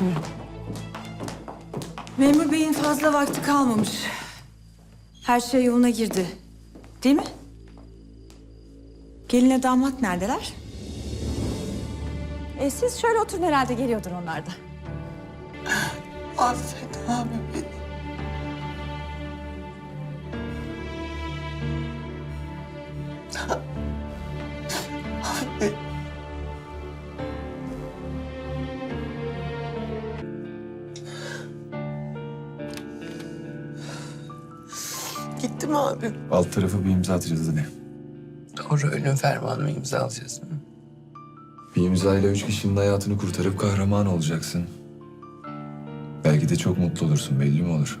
Buyurun. Memur beyin fazla vakti kalmamış. Her şey yoluna girdi. Değil mi? Gelinle damat neredeler? E siz şöyle oturun herhalde geliyordur onlar da. Affet abi beni. Mi abi? Alt tarafı bir imza atacağız hadi. Doğru ölüm fermanımı imzalayacağız değil mi? Bir imzayla üç kişinin hayatını kurtarıp kahraman olacaksın. Belki de çok mutlu olursun belli mi olur?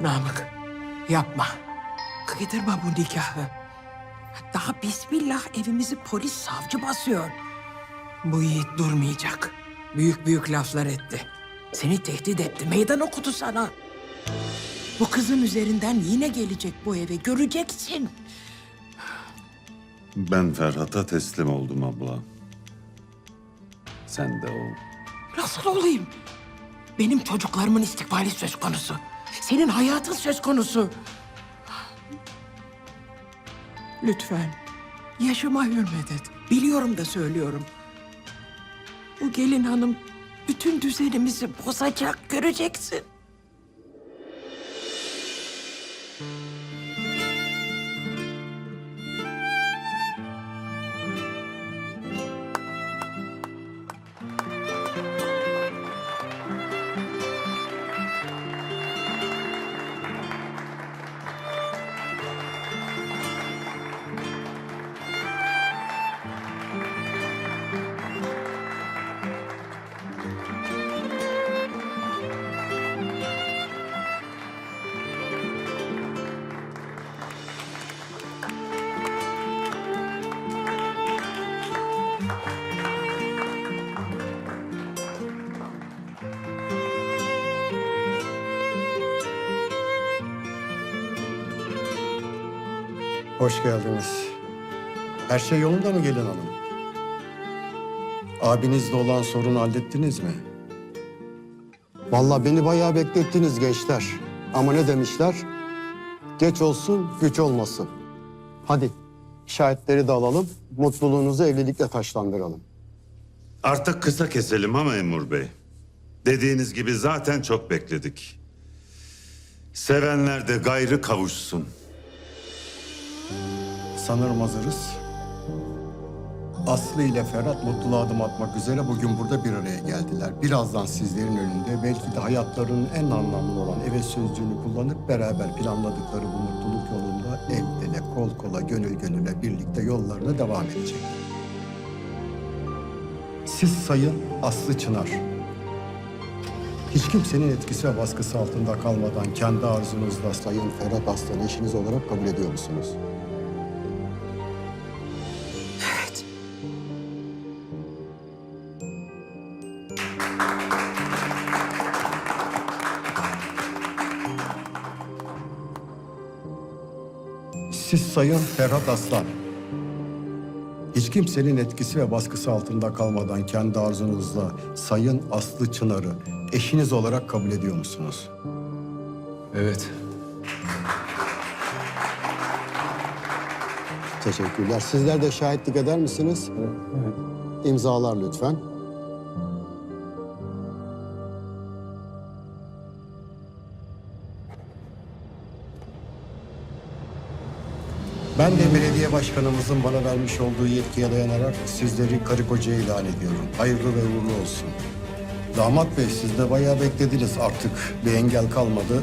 Namık yapma. Kıydırma bu nikahı. Daha bismillah evimizi polis savcı basıyor. Bu yiğit durmayacak. Büyük büyük laflar etti. Seni tehdit etti. Meydan okudu sana. Bu kızın üzerinden yine gelecek bu eve. Göreceksin. Ben Ferhat'a teslim oldum abla. Sen de o. Nasıl olayım? Benim çocuklarımın istikbali söz konusu. Senin hayatın söz konusu. Lütfen yaşıma hürmet et. Biliyorum da söylüyorum. Bu gelin hanım bütün düzenimizi bozacak göreceksin. Hoş geldiniz. Her şey yolunda mı gelin hanım? Abinizle olan sorunu hallettiniz mi? Vallahi beni bayağı beklettiniz gençler. Ama ne demişler? Geç olsun, güç olmasın. Hadi şahitleri de alalım, mutluluğunuzu evlilikle taşlandıralım. Artık kısa keselim ama Emur Bey. Dediğiniz gibi zaten çok bekledik. Sevenler de gayrı kavuşsun. Sanırım hazırız. Aslı ile Ferhat mutluluğa adım atmak üzere bugün burada bir araya geldiler. Birazdan sizlerin önünde belki de hayatlarının en anlamlı olan evet sözcüğünü kullanıp beraber planladıkları bu mutluluk yolunda el ele, kol kola, gönül gönüle birlikte yollarına devam edecek. Siz sayın Aslı Çınar. Hiç kimsenin etkisi ve baskısı altında kalmadan kendi arzunuzla sayın Ferhat Aslan'ı eşiniz olarak kabul ediyor musunuz? Siz Sayın Ferhat Aslan. Hiç kimsenin etkisi ve baskısı altında kalmadan kendi arzunuzla Sayın Aslı Çınar'ı eşiniz olarak kabul ediyor musunuz? Evet. Teşekkürler. Sizler de şahitlik eder misiniz? Evet. İmzalar lütfen. Ben de belediye başkanımızın bana vermiş olduğu yetkiye dayanarak sizleri karı koca ilan ediyorum. Hayırlı ve uğurlu olsun. Damat bey siz de bayağı beklediniz artık. Bir engel kalmadı.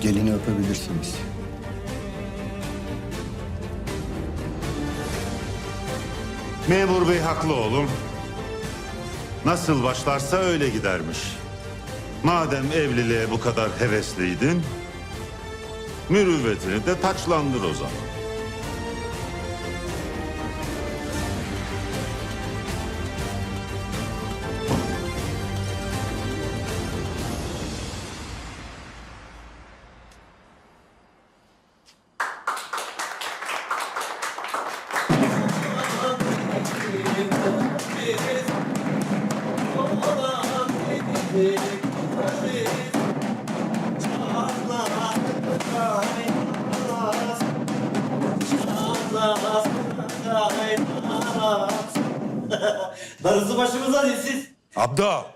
Gelini öpebilirsiniz. Memur Bey haklı oğlum. Nasıl başlarsa öyle gidermiş. Madem evliliğe bu kadar hevesliydin, mürüvvetini de taçlandır o zaman. Darısı başımıza değil siz. Abdo!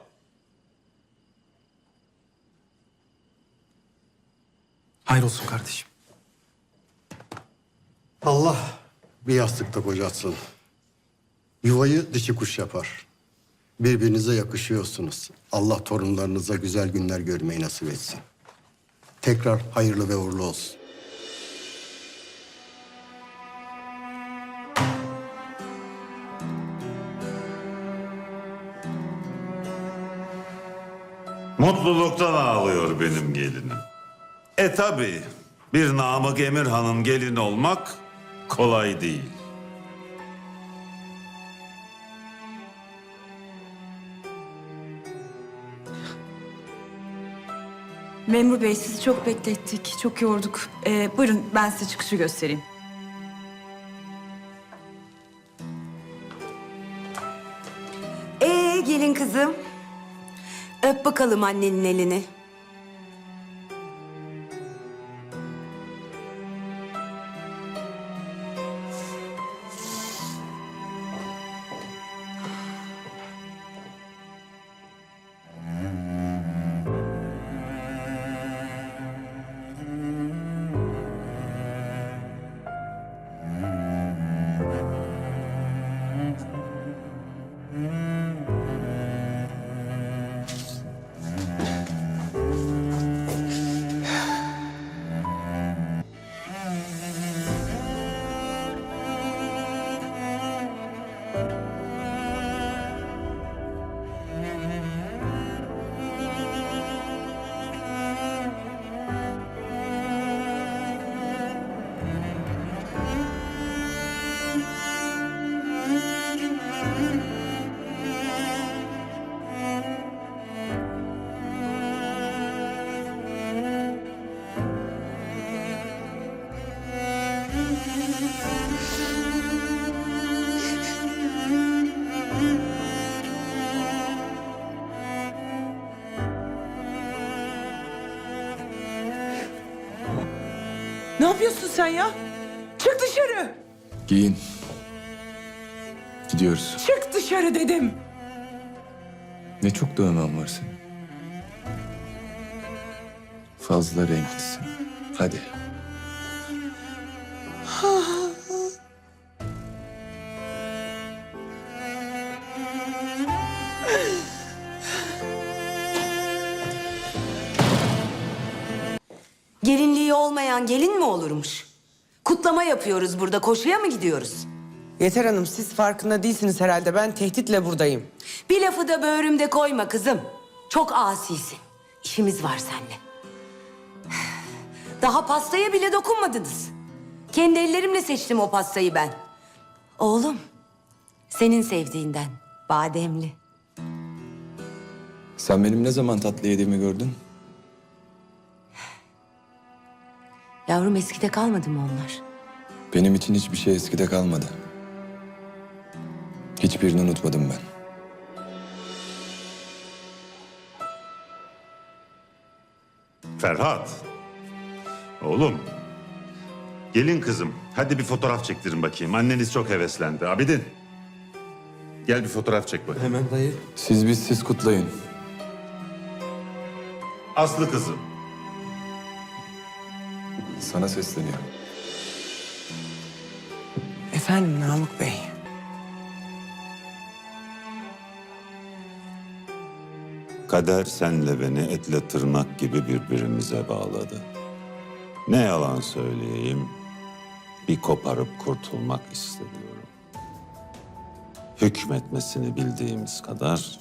Hayrolsun kardeşim. Allah bir yastıkta kocatsın. Yuvayı dişi kuş yapar. Birbirinize yakışıyorsunuz. Allah torunlarınıza güzel günler görmeyi nasip etsin. Tekrar hayırlı ve uğurlu olsun. Mutluluktan ağlıyor benim gelinim. E tabi bir Namık Emirhan'ın gelini olmak kolay değil. Memur Bey sizi çok beklettik, çok yorduk. Ee, buyurun ben size çıkışı göstereyim. Ee gelin kızım. Öp bakalım annenin elini. Yapıyorsun sen ya? Çık dışarı. Giyin. Gidiyoruz. Çık dışarı dedim. Ne çok dövmen var senin. Fazla renklisin. Hadi. Gelinliği olmayan gelin mi olurmuş? Kutlama yapıyoruz burada. Koşuya mı gidiyoruz? Yeter Hanım siz farkında değilsiniz herhalde. Ben tehditle buradayım. Bir lafı da böğrümde koyma kızım. Çok asisin. İşimiz var seninle. Daha pastaya bile dokunmadınız. Kendi ellerimle seçtim o pastayı ben. Oğlum, senin sevdiğinden. Bademli. Sen benim ne zaman tatlı yediğimi gördün? Yavrum eskide kalmadı mı onlar? Benim için hiçbir şey eskide kalmadı. Hiçbirini unutmadım ben. Ferhat. Oğlum. Gelin kızım. Hadi bir fotoğraf çektirin bakayım. Anneniz çok heveslendi. Abidin. Gel bir fotoğraf çek bakayım. Hemen dayı. Siz biz siz kutlayın. Aslı kızım. Sana sesleniyor. Efendim Namık Bey. Kader senle beni etle tırnak gibi birbirimize bağladı. Ne yalan söyleyeyim, bir koparıp kurtulmak istediyorum. Hükmetmesini bildiğimiz kadar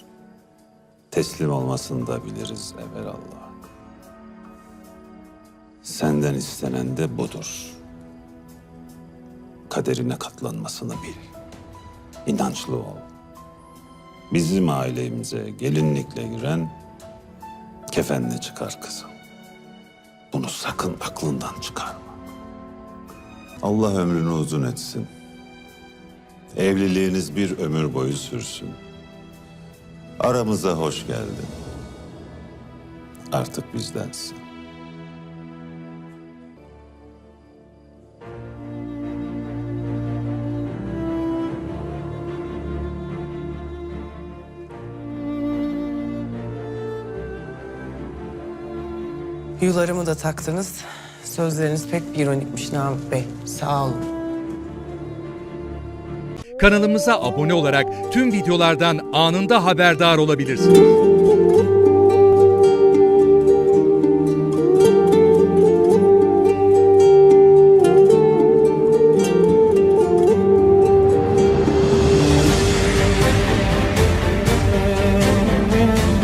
teslim olmasını da biliriz evelallah. Senden istenen de budur. Kaderine katlanmasını bil. İnançlı ol. Bizim ailemize gelinlikle giren kefenle çıkar kızım. Bunu sakın aklından çıkarma. Allah ömrünü uzun etsin. Evliliğiniz bir ömür boyu sürsün. Aramıza hoş geldin. artık bizdensin. Yularımı da taktınız. Sözleriniz pek ironikmiş Namık Bey. Sağ olun. Kanalımıza abone olarak tüm videolardan anında haberdar olabilirsiniz.